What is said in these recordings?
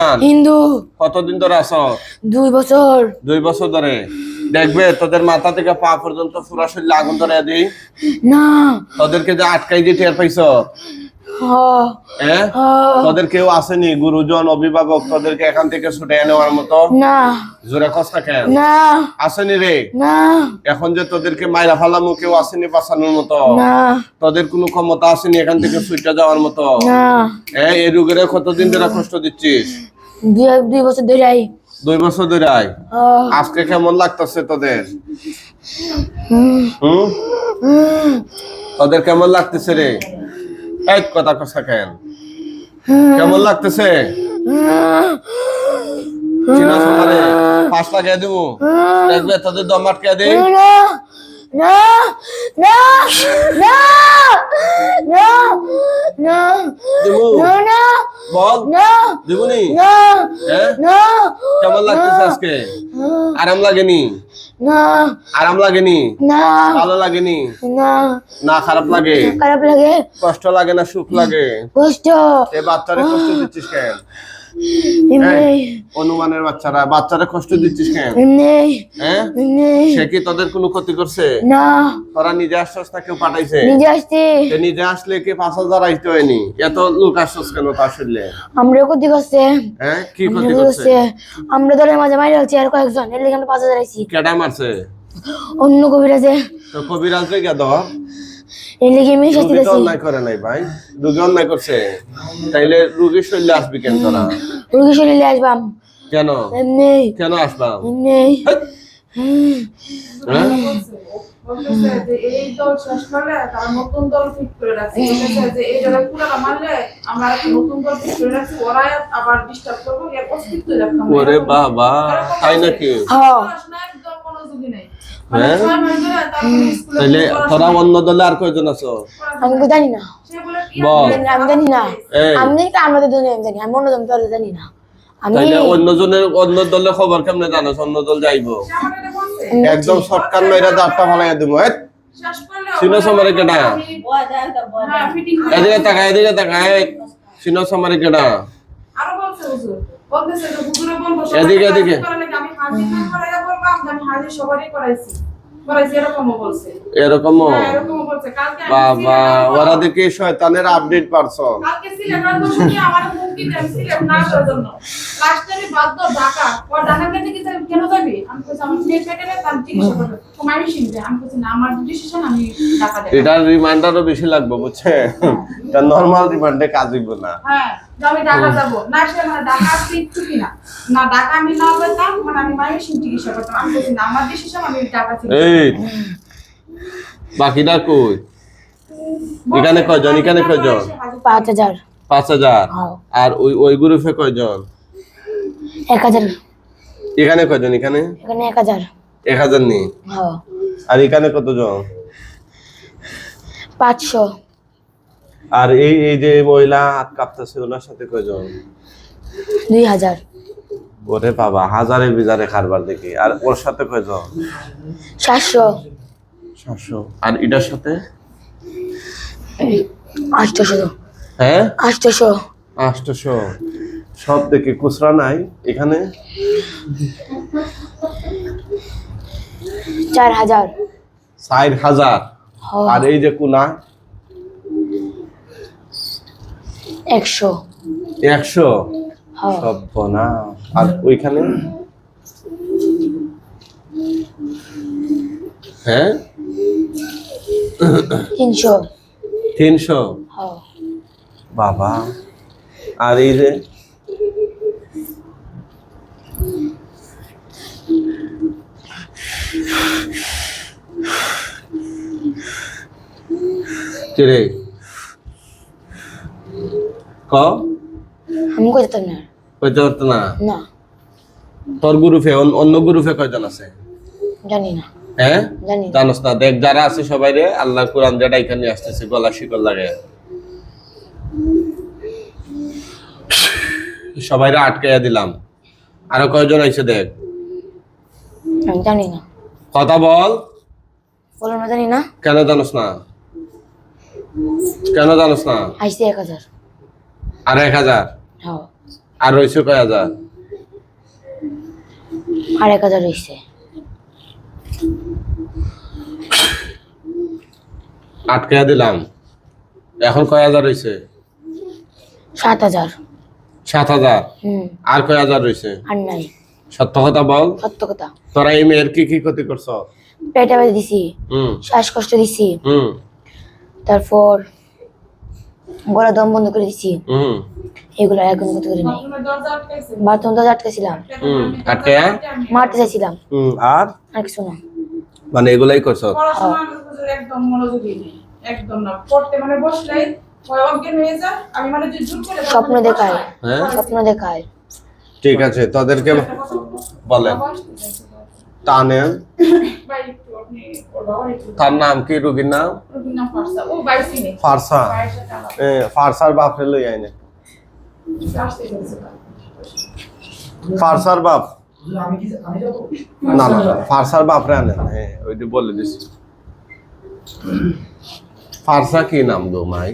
হিন্দু। কতদিন ধরে আছো? দুই বছর। দুই বছর ধরে। দেখবে তোদের মাথা থেকে পা পর্যন্ত পুরা শরীরে আগুন ধরে দিই। না। তোদেরকে যে আটকাই দিয়ে টের পাইছ? হ্যাঁ? তোদের কেউ আসেনি গুরুজন অভিভাবক তোদেরকে এখান থেকে ছুটে নেওয়ার মতো? না। জোরে কষ্ট কেন? না। আসেনি রে? না। এখন যে তোদেরকে মাইরা ফালামু কেউ আসেনি বাঁচানোর মতো? না। তোদের কোনো ক্ষমতা আসেনি এখান থেকে ছুটে যাওয়ার মতো? না। হ্যাঁ এই রোগের কতদিন ধরে কষ্ট দিচ্ছিস? দুই বছর ধরে আই দুই বছর ধরে হ আজকে কেমন লাগতেছে তোদের? হুম। তোদের কেমন লাগতেছে রে? এক কথা কথা কেন? কেমন লাগতেছে? চিনা সকালে পাঁচ লাগাই দিব। দেখবে তাদের দম আটকে দিই না না না না দিবু। না না বল। না দিবুনি। না হ্যাঁ? না কেমন লাগতেছে আজকে? আরাম লাগেনি? না আরাম লাগেনি? না ভালো লাগেনি? না না খারাপ লাগে? খারাপ লাগে। কষ্ট লাগে না সুখ লাগে? কষ্ট। এ বাচ্চারে কষ্ট দিচ্ছিস কেন? অনুমানের বাচ্চারা বাচ্চারা কষ্ট দিচ্ছিস কেন? হ্যাঁ? সে কি তোদের কোনো ক্ষতি করছে? না। তোরা নিজে আসছস না কেউ পাঠাইছে? নিজে আসছি। নিজে আসলে কি পাঁচ হাজার আইতে হয়নি? এত লোক আসছস কেন তা শুনলে আমরা ক্ষতি করছে। হ্যাঁ? কি ক্ষতি করছে? আমরা দলের মাঝে মাইরে আছি আর কয়েকজন এর লেগে আমরা পাঁচ হাজার আইছি। কেডা মারছে? অন্য কবিরাজে। তো কবিরাজ রে গে ধর লেগে আমি শাস্তি দিছি অন্যায় করে নাই ভাই। রুগী অন্যায় করছে। তাইলে শরীরে আসবি কেন তোরা? রুগী শরীরে আসবাম। কেন? কেন আসবাম? এমনি হ্যাঁ বলতেছে যে এই দল শেষ করলে তারা নতুন দল ঠিক করে রাখছে বলতেছে যে এই দলের পুরানা মারলে আমরা একটা নতুন দল ঠিক করে রাখছি ওরাই আবার ডিস্টার্ব করব এর অস্তিত্ব রাখতাম না। ওরে বাবা তাই নাকি? হ্যাঁ হ্যাঁ? তাইলে তোরা অন্য দলে আর কয়জন আছো? আমি তো জানি না। সে বলে কি বল। আমি জানি না। আমি জানি আমাদের দুনিয়া আমি জানি আমি অন্য জন দলে জানি না। তাইলে অন্য জনের অন্য দলের খবর কেমনে জানোস অন্য দল যাইবো। একদম শর্টকাট মেয়েরা দাঁতটা ফালাইয়া দিব সিনো সমারে কেডা? হ্যাঁ এদিকে তাকা এদিকে তাকা সিনো সমারে কেডা? এদিকে, এদিকে। আমি সবারই করাইছি। এরকমও হ্যাঁ, বাবা ওরা। দেখি শয়তানের আপডেট পারছ। কালকে সিলেট আমার হুমকি দেন সিলেট না আসার জন্য। লাস্টে আমি বাধ্য ঢাকা ও ঢাকা গেছে কি কেন যাবি? আমি কইছি আমার মেয়ে পেটে তার চিকিৎসা করবে। তোমার আমি আমি কইছি না আমার ডিসিশন আমি ঢাকা দেব এটার রিমাইন্ডারও বেশি লাগবে বুঝছে? এটা নর্মাল রিমান্ডে কাজ হইব না হ্যাঁ। আমি ঢাকা যাব। না সে মানে ঢাকা আসতে ইচ্ছুক না না ঢাকা আমি না পেতাম মানে আমি মায়ের চিকিৎসা করতাম। আমি কইছি না আমার ডিসিশন আমি ঢাকা এই। বাকিটা কই? এখানে কয়জন? এখানে কয়জন? পাঁচ হাজার। পাঁচ হাজার? হ্যাঁ। আর ওই ওই গ্রুপে কয়জন? এক হাজার। এখানে কয়জন? এখানে? এখানে এক হাজার। এক হাজার নেই। হ্যাঁ। আর এখানে কতজন? পাঁচশো। আর এই এই যে মহিলা হাত কাঁপতেছে ওনার সাথে কয়জন? দুই হাজার। ওরে বাবা হাজারে বিজারে খারবার দেখি। আর ওর সাথে কয়জন? সাতশো। সাতশো। আর এটার সাথে? আটশোশো। হ্যাঁ? আটশোশো। আটশোশো। সব দেখি খুচরা নাই এখানে? চার হাজার। ষাট হাজার। আর এই যে কুনা? একশো। একশো? হ্যাঁ। না আর ওইখানে? হ্যাঁ? তিনশো। তিনশো? হ্যাঁ। বাবা। আর এই যে? কিরে ক? আমি কই না। কইতে পারতো না? না। তোর গ্রুপে অন্য গ্রুপে কয়জন আছে? জানি না। হ্যাঁ? জানোস না। দেখ যারা আছে সবাই রে আল্লাহ কোরআন যেটা এখানে আসতেছে গলা শিকল লাগে। সবাই আটকাইয়া দিলাম। আরও কয়জন আইছে দেখ? জানি না। কথা বল। বলো না জানি না। কেন জানোস না? কেন জানোস না? আইসি এক হাজার। আর এক হাজার। হ্যাঁ। আর রয়েছে কয় হাজার? আর এক হাজার রয়েছে আটকে দিলাম। এখন কয় হাজার রয়েছে সাত হাজার। সাত হাজার। আর কয় হাজার রয়েছে আর নাই। সত্য কথা বল। সত্য কথা। তোরা এই মেয়ের কি কি ক্ষতি করছ? পেটে বেঁধে দিছি। হুম। শ্বাসকষ্ট দিছি। হুম। তারপর গলা দম বন্ধ করে দিছি। হুম। এগুলো কোনো ক্ষতি করি নাই। দরজা বাথরুম তো আটকেছিলাম হুম, দরজা আটকে? মারতে চাইছিলাম। হুম আর? আর কিছু না। মানে এগুলাই করছ? একদম মনোযোগী নেই। একদম না। পড়তে মানে বসলেই আমি মানে স্বপ্ন দেখায়। হ্যাঁ? স্বপ্ন দেখায়। ঠিক আছে তোদেরকে বলেন। একটু তার নাম কি রুগীর নাম? ফারসা। ফারসার বাপরে লই আইনে। ফারসার বাপ? না না ফারসার বাপরে আনেন হ্যাঁ ওইটি বলে দিছি। ফারসা কি নাম গো মাই?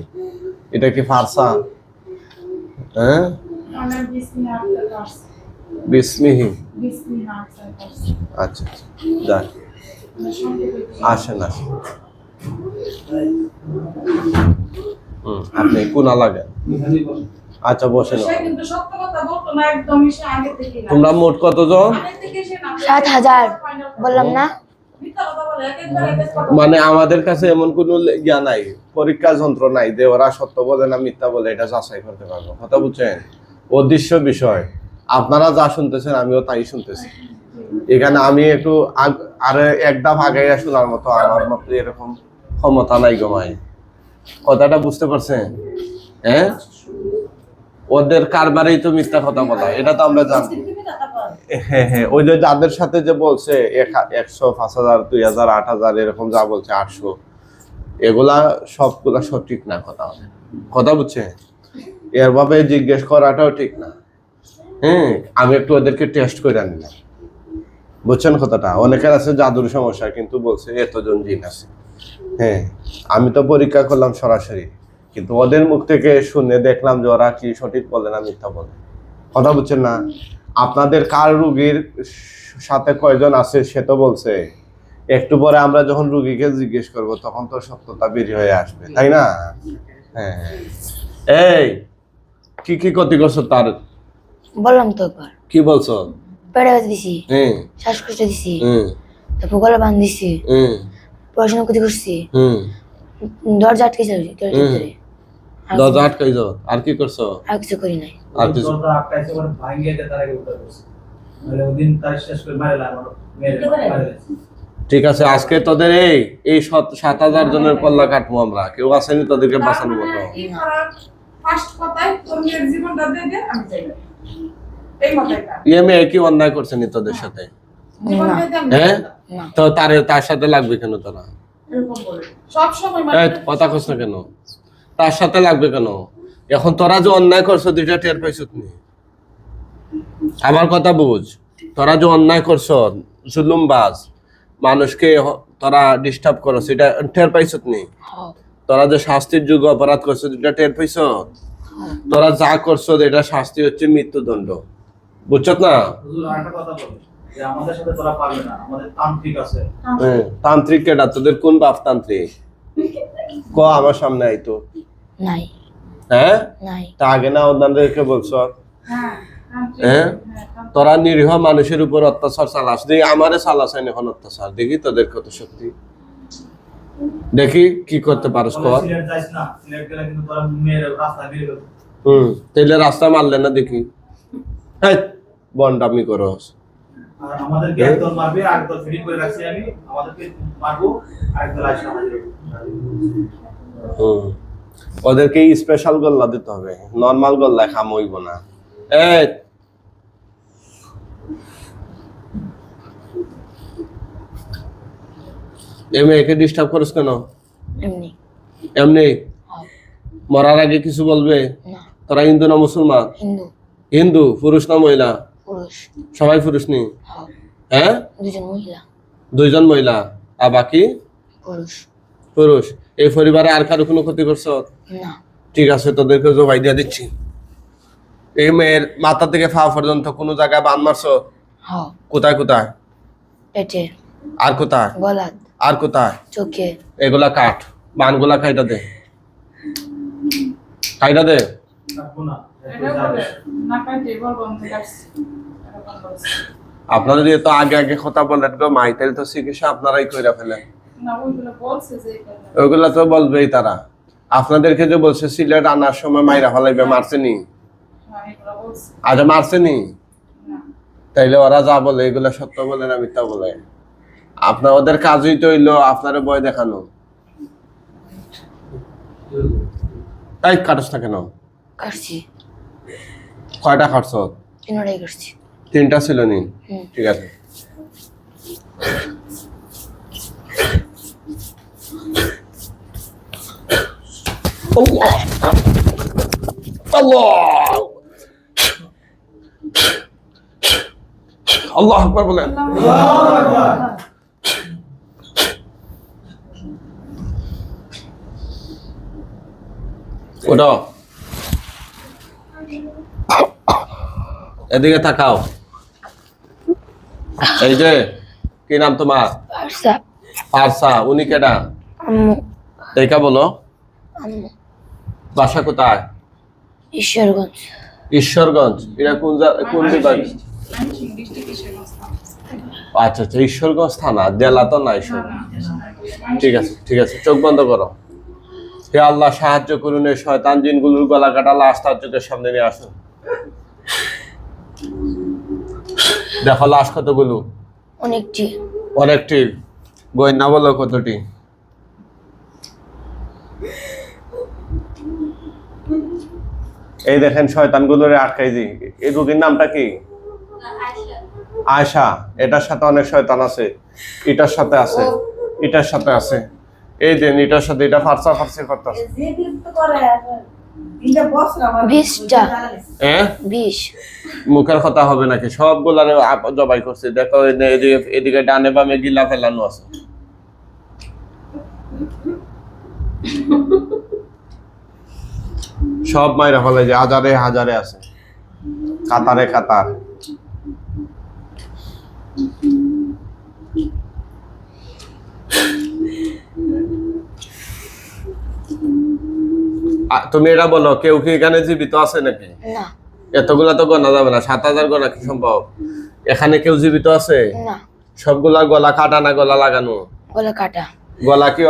এটা কি ফারসা? হ্যাঁ? বিসমিহি। আচ্ছা আচ্ছা। যাক। আমার আসেন আসেন। হুম, আপনি কোনা লাগেন আচ্ছা বসেন। তোমরা মোট কতজন? আগে থেকে সে না- সাত হাজার। বললাম না? মানে আমাদের কাছে এমন কোনো ইয়া নাই পরীক্ষা যন্ত্র নাই যে ওরা সত্য বলে না মিথ্যা বলে এটা যাচাই করতে পারব। কথা বুঝছেন? অদৃশ্য বিষয়। আপনারা যা শুনতেছেন, আমিও তাই শুনতেছি। এখানে আমি একটু আর এক ধাপ আগে শোনার মতো, আমার মতো এরকম ক্ষমতা নাই গমাই কথাটা বুঝতে পারছেন? হ্যাঁ? ওদের কারবারেই তো মিথ্যা কথা বলা, এটা তো আমরা জানি। হ্যাঁ হ্যাঁ ওই যে যাদের সাথে যে বলছে, এক- একশো, পাঁচ হাজার, দুই হাজার, আট হাজার, এরকম যা বলছে, আটশো, এগুলা সবগুলা সঠিক না কথা। কথা বুঝছে এরভাবে জিজ্ঞেস করাটাও ঠিক না। হ্যাঁ আমি একটু ওদেরকে টেস্ট করে আনলাম বুঝছেন কথাটা? অনেকের আছে জাদুর সমস্যা, কিন্তু বলছে এতজন জিন আছে। হ্যাঁ আমি তো পরীক্ষা করলাম সরাসরি, কিন্তু ওদের মুখ থেকে শুনে দেখলাম যে ওরা কি সঠিক বলে না মিথ্যা বলে। কথা বুঝছেন না? আপনাদের কার রুগীর সাথে কয়জন আছে সে তো বলছে। একটু পরে আমরা যখন রুগীকে জিজ্ঞেস করব, তখন তো সত্যতা বেরিয়ে হয়ে আসবে, তাই না? হ্যাঁ। এই, কি কি ক্ষতি করছ তার বললাম তো একবার। কি বলছো? পেটে বেঁধে দিছি হুম শ্বাসকষ্ট দিছি হুম তারপর গলা বান্ধ দিছি হুম পড়াশোনা ক্ষতি করছি হুম দরজা আটকে। ভিতরে। দরজা আটকাই যাও আর কি করছ? আর কিছু করি নাই। আর কিছু দরজা আটকাইছে দিয়ে তার আগে ওদিন তার শেষ করে। ঠিক আছে আজকে তোদের এই এই সাত- সাত হাজার জনের পল্লা কাটবো আমরা। কেউ আসেনি তোদেরকে বাঁচানো মতো। ফার্স্ট কথাই তোর জীবনটা দিয়ে আমি ইয়ে মেয়ে কি অন্যায় তোদের সাথে? জীবন না। দে আমি হ্যাঁ? তো তার তার সাথে লাগবে কেন তোরা? মানে- কথা কস না কেন? তার সাথে লাগবে কেন? এখন তোরা যে অন্যায় করছ দুইটা টের পাইছ তুমি? আমার কথা বুঝ। তোরা যে অন্যায় করছ জুলুমবাজ মানুষকে তোরা ডিস্টার্ব করো সেটা টের পাইছ তুমি? হ্যাঁ। তোরা যে শাস্তির যুগ অপরাধ করছ দুইটা টের পাইছ? তোরা যা করছ এটা শাস্তি হচ্ছে মৃত্যুদণ্ড। বুঝছ না? হুজুর আরেকটা কথা বলি। যে আমাদের সাথে তোরা পারবে না। আমাদের তান্ত্রিক আছে। হ্যাঁ, কেটা তোদের কোন বাপ তান্ত্রিক? ক আমার সামনে আইতো হ্যাঁ? তা আগে না ওনাদেরকে বলছো? হ্যাঁ, হ্যাঁ? তোরা নিরীহ মানুষের উপর অত্যাচার চালাস। দেখি আমারে চালাস এখন অত্যাচার। দেখি তোদের কত শক্তি। দেখি কি করতে পারস কর। হুম তাইলে রাস্তা মারলে না দেখি। হ্যাঁ বন্ডামি করস। আমাদেরকে একদল মারবে একদল ফিটিং করে রাখছি আমি। আমাদেরকে মারবো একদল আসবে হুম ওদেরকে স্পেশাল গোল্লা দিতে হবে। নর্মাল গল্লা খাম হইব না। এই এ মেয়েকে ডিস্টার্ব করিস কেন? এমনি। এমনি? হ্যাঁ। মরার আগে কিছু বলবে? না। তোরা হিন্দু না মুসলমান? হিন্দু। হিন্দু পুরুষ না মহিলা? সবাই পুরুষ নি? হ্যাঁ। হ্যাঁ? দুইজন মহিলা। আর বাকি? পুরুষ। পুরুষ। এই পরিবারে আর কারও কোনো ক্ষতি করছ? না। ঠিক আছে তোদেরকে জবাই দিয়ে দিচ্ছি। এই মেয়ের মাথা থেকে পা পর্যন্ত কোনো জায়গায় বান মারছো? হ কোথায় কোথায়? পেটে। আর কোথায়? গলাত আর কোথায়? চোখে। এগুলা বানগুলা খাইটা দে। খাইটা দে। আপনারা তো আগে আগে কথা বলেন গো তো চিকিৎসা আপনারাই কইরা ফেলেন। ওইগুলো তো বলবেই তারা। আপনাদেরকে যে বলছে সিলেট আনার সময় মাইরা ফেলাইবে মারছেনি আজ মারছেনি তাইলে ওরা যা বলে এগুলা সত্য বলে না মিথ্যা বলে? আপনার ওদের কাজই তো হইল আপনার ভয় দেখানো। তাই কাটস না কেন? কাটছি। কয়টা কাটছ তিনটাই কাটছি। তিনটা ছিল নি। ঠিক আছে। আল্লাহ। আল্লাহ আল্লাহ আকবার। ওটা এদিকে তাকাও। এই যে কি নাম তোমার? পারসা। উনি কেডা? দেখা বলো। বাসা কোথায়? ঈশ্বরগঞ্জ। ঈশ্বরগঞ্জ। এটা কোন কোন বিভাগ। আচ্ছা আচ্ছা ঈশ্বরগঞ্জ থানা। জেলা তো না ঈশ্বর ঠিক আছে ঠিক আছে চোখ বন্ধ করো। হে আল্লাহ সাহায্য করুন এই শয়তান জিনগুলোর গলা কাটা লাশ তার চোখের সামনে নিয়ে আসুন। দেখো লাশ কতগুলো? অনেকটি। অনেকটি। গয়না বলো কতটি? এই দেখেন শয়তানগুলোর আটকাই দি এই রোগীর নামটা কি? আয়সা এটার সাথে অনেক শয়তান আছে। এটার সাথে আছে। এটার সাথে আছে। এই দেন এটার সাথে এটা ফারসা ফারসি হ্যাঁ বিশ। মুখের কথা হবে নাকি? সবগুলারে জবাই করছে। দেখো এই যে এদিকে এদিকে ডানে বামে গিলা ফেলানো আছে। সব মাইরা ফেলে যে হাজারে হাজারে আছে। কাতারে কাতার। তুমি এটা বলো কেউ কি এখানে জীবিত আছে নাকি? না। এতগুলা তো গণা যাবে না সাত হাজার গণা কি সম্ভব? এখানে কেউ জীবিত আছে? না। সবগুলা গলা কাটা না গলা লাগানো? গলা কাটা। গলা কি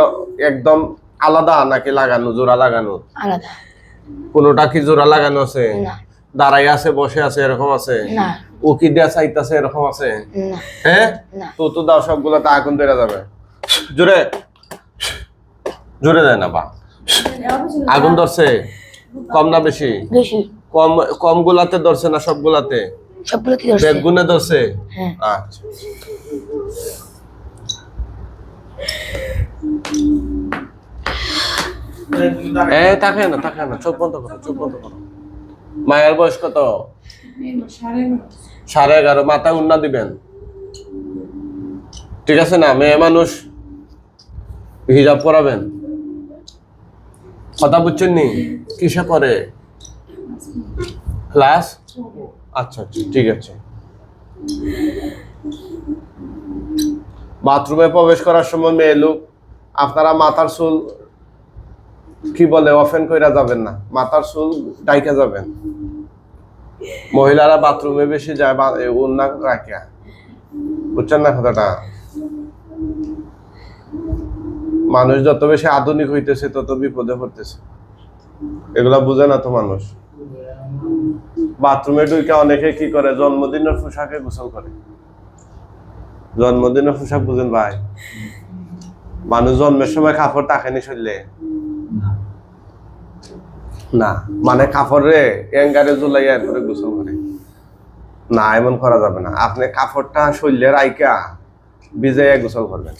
একদম আলাদা নাকি লাগানো জোড়া লাগানো? আলাদা। কোনোটা কি জোড়া লাগানো আছে? না। দাঁড়াই আছে বসে আছে এরকম আছে? না। উকি দিয়া চাইতাছে এরকম আছে? না। হ্যাঁ? তো তো দাও সবগুলা তা আগুন ধরে যাবে। জোরে। জোরে দেয় না বা। আগুন ধরছে? কম না বেশি? বেশি। কম কম গুলাতে ধরছে না কি ধরছে। বেগুনে ধরছে? হ্যাঁ। আচ্ছা। এ তাকে না তাকে না চোখ বন্ধ করো চোখ বন্ধ করো। মায়ের বয়স কত? সাড়ে এগারো। মাথা উন্না দিবেন। ঠিক আছে না মেয়ে মানুষ হিজাব পরাবেন? কথা বুঝছেন নি? কিসে পরে ক্লাস? আচ্ছা আচ্ছা ঠিক আছে। বাথরুমে প্রবেশ করার সময় মেয়ে লোক, আপনারা মাথার চুল কি বলে, অফেন কইরা যাবেন না। মাথার চুল ডাইকা যাবেন। মহিলারা বাথরুমে বেশি যায় বা উন্না রাখিয়া। বুঝছেন না কথাটা? মানুষ যত বেশি আধুনিক হইতেছে, তত বিপদে পড়তেছে। এগুলা বুঝে না তো মানুষ? বাথরুমে ঢুকে অনেকে কি করে? জন্মদিনের পোশাকে গোসল করে। জন্মদিনের পোশাক বুঝেন ভাই। মানুষ জন্মের সময় কাপড় টাকেনি শরীরে? না। মানে কাপড় রে এঙ্গারে জুলাই এরপরে গোসল করে। না, এমন করা যাবে না। আপনি কাপড়টা শরীরে রাইকা ভিজাইয়া গোসল করবেন।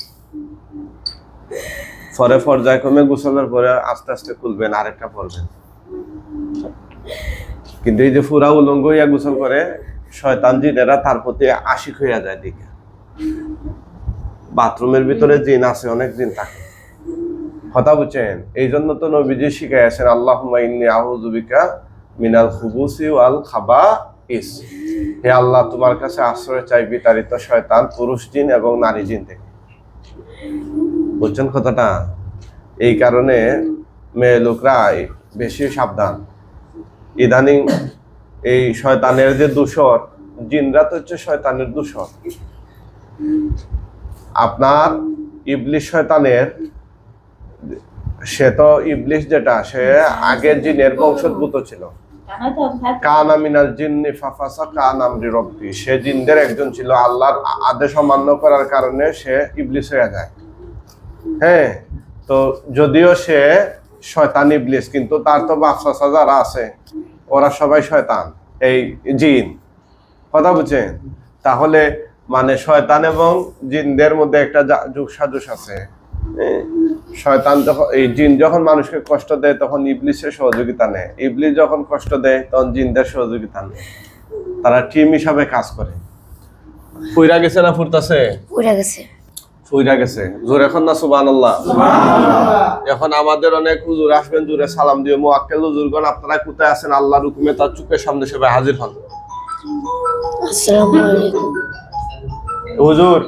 পরে পর্যায়ক্রমে গোসলের পরে আস্তে আস্তে খুলবেন, আরেকটা পরবেন। কিন্তু এই যে ফুরা উলঙ্গ ইয়া গোসল করে, শয়তান জিনেরা তার প্রতি আশিক হইয়া যায় দিকে। বাথরুমের ভিতরে জিন আছে, অনেক জিন থাকে। কথা বুঝছেন? এই জন্য তো নবীজি শিখাই আছেন আল্লাহ ইন্নি আহুজুবিকা মিনাল খুবুসি ওয়াল খাবা ইস হে আল্লাহ, তোমার কাছে আশ্রয় চাই বিতাড়িত শয়তান, পুরুষ জিন এবং নারী জিন থেকে। বুঝছেন কথাটা? এই কারণে মেয়ে লোকরা বেশি সাবধান। ইদানিং এই শয়তানের যে দূষর জিনরা তো হচ্ছে শয়তানের দূষর আপনার ইবলিশ শয়তানের, সে তো ইবলিশ যেটা, সে আগের জিনের বংশোদ্ভূত ছিল। কানা সে জিনদের একজন ছিল, আল্লাহর আদেশ অমান্য করার কারণে সে ইবলিশ হয়ে যায়। হ্যাঁ তো যদিও সে শয়তান ইবলিশ কিন্তু তার তো বাপসাসা যারা আছে। ওরা সবাই শয়তান এই জিন। কথা বুঝছেন? তাহলে মানে শয়তান এবং জিনদের মধ্যে একটা সাজস আছে। হ্যাঁ? শয়তান যখন এই জিন যখন মানুষকে কষ্ট দেয় তখন ইবলিশের সহযোগিতা নেয়। ইবলিশ যখন কষ্ট দেয় তখন জিনদের সহযোগিতা নেয়। তারা টিম হিসাবে কাজ করে। ফুইরা গেছে না ফুরতাছে? উড়ে গেছে। ফুইরা গেছে। জোর এখন না সুবান আল্লাহ এখন আমাদের অনেক হুজুর আসবেন জুড়ে সালাম দিয়ে মোয়াক্কেল হুজুরগণ আপনারা কোথায় আছেন? আল্লাহর হুকুমে তার চোখের সামনে সবাই হাজির হন। হুজুর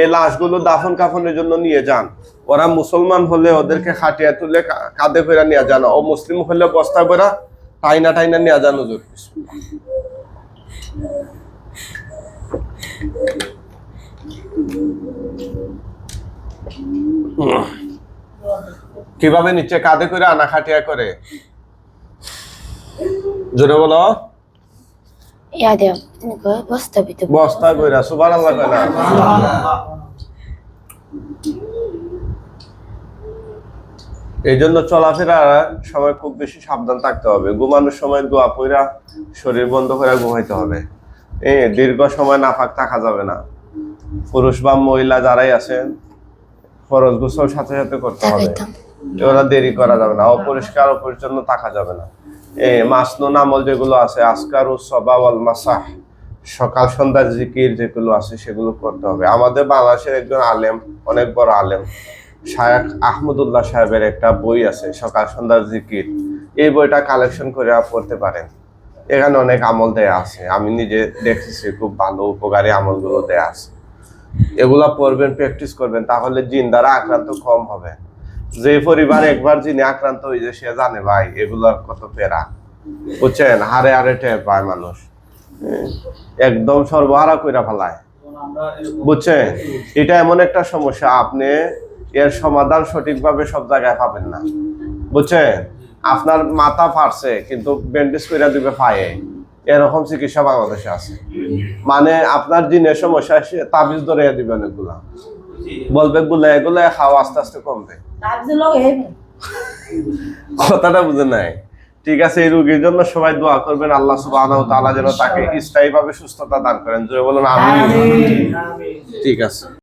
এই লাশগুলো দাফন কাফনের জন্য নিয়ে যান। ওরা মুসলমান হলে ওদেরকে খাটিয়া তুলে কাঁধে করে নিয়ে যান। ও মুসলিম হলে বস্তা করে টাইনা টাইনা নিয়ে যান হুজুর। কীভাবে নিচে কাঁধে করে আনা খাটিয়া করে? জোরে বলো। বস্তা কইরা সুবান আল্লাহ না এই জন্য চলাফেরার সময় খুব বেশি সাবধান থাকতে হবে। ঘুমানোর সময় দোয়া পইরা শরীর বন্ধ করে ঘুমাইতে হবে। এ দীর্ঘ সময় নাফাক থাকা যাবে না। পুরুষ বা মহিলা যারাই আছেন ফরজ গোসল সাথে সাথে করতে হবে। ওরা দেরি করা যাবে না অপরিষ্কার অপরিচ্ছন্ন থাকা যাবে না। এ মাসনুন আমল যেগুলো আছে আসকার ও সবাওয়াল মাসাহ সকাল সন্ধ্যার জিকির যেগুলো আছে সেগুলো করতে হবে। আমাদের বাংলাদেশের একজন আলেম অনেক বড় আলেম শায়েখ আহমদুল্লাহ সাহেবের একটা বই আছে সকাল সন্ধ্যার জিকির। এই বইটা কালেকশন করে পড়তে পারেন। এখানে অনেক আমল দেয়া আছে। আমি নিজে দেখেছি খুব ভালো উপকারী আমলগুলো দেয়া আছে। এগুলা পড়বেন প্র্যাকটিস করবেন তাহলে জিন দ্বারা আক্রান্ত কম হবে। যে পরিবার একবার যিনি আক্রান্ত হয়েছে সে জানে ভাই এগুলার কত পেরা বুঝছেন? হারে হারে টের পায় মানুষ। হ্যাঁ, একদম সর্বহারা কইরা ফেলায়। বুঝছেন? এটা এমন একটা সমস্যা আপনি এর সমাধান সঠিকভাবে সব জায়গায় পাবেন না। বুঝছেন? আপনার মাথা ফাটছে কিন্তু ব্যান্ডেজ করে দিবে পায়ে। এরকম চিকিৎসা বাংলাদেশে আছে। মানে আপনার দিনের সমস্যা সে তাবিজ ধরে দিবে অনেকগুলা। বলবে গুলা এগুলা খাওয়া আস্তে আস্তে কমবে। কথাটা বুঝে নাই। ঠিক আছে এই রোগীর জন্য সবাই দোয়া করবেন আল্লাহ ওয়া তাআলা যেন তাকে স্থায়ীভাবে সুস্থতা দান করেন। জোরে বলুন আমি ঠিক আছে।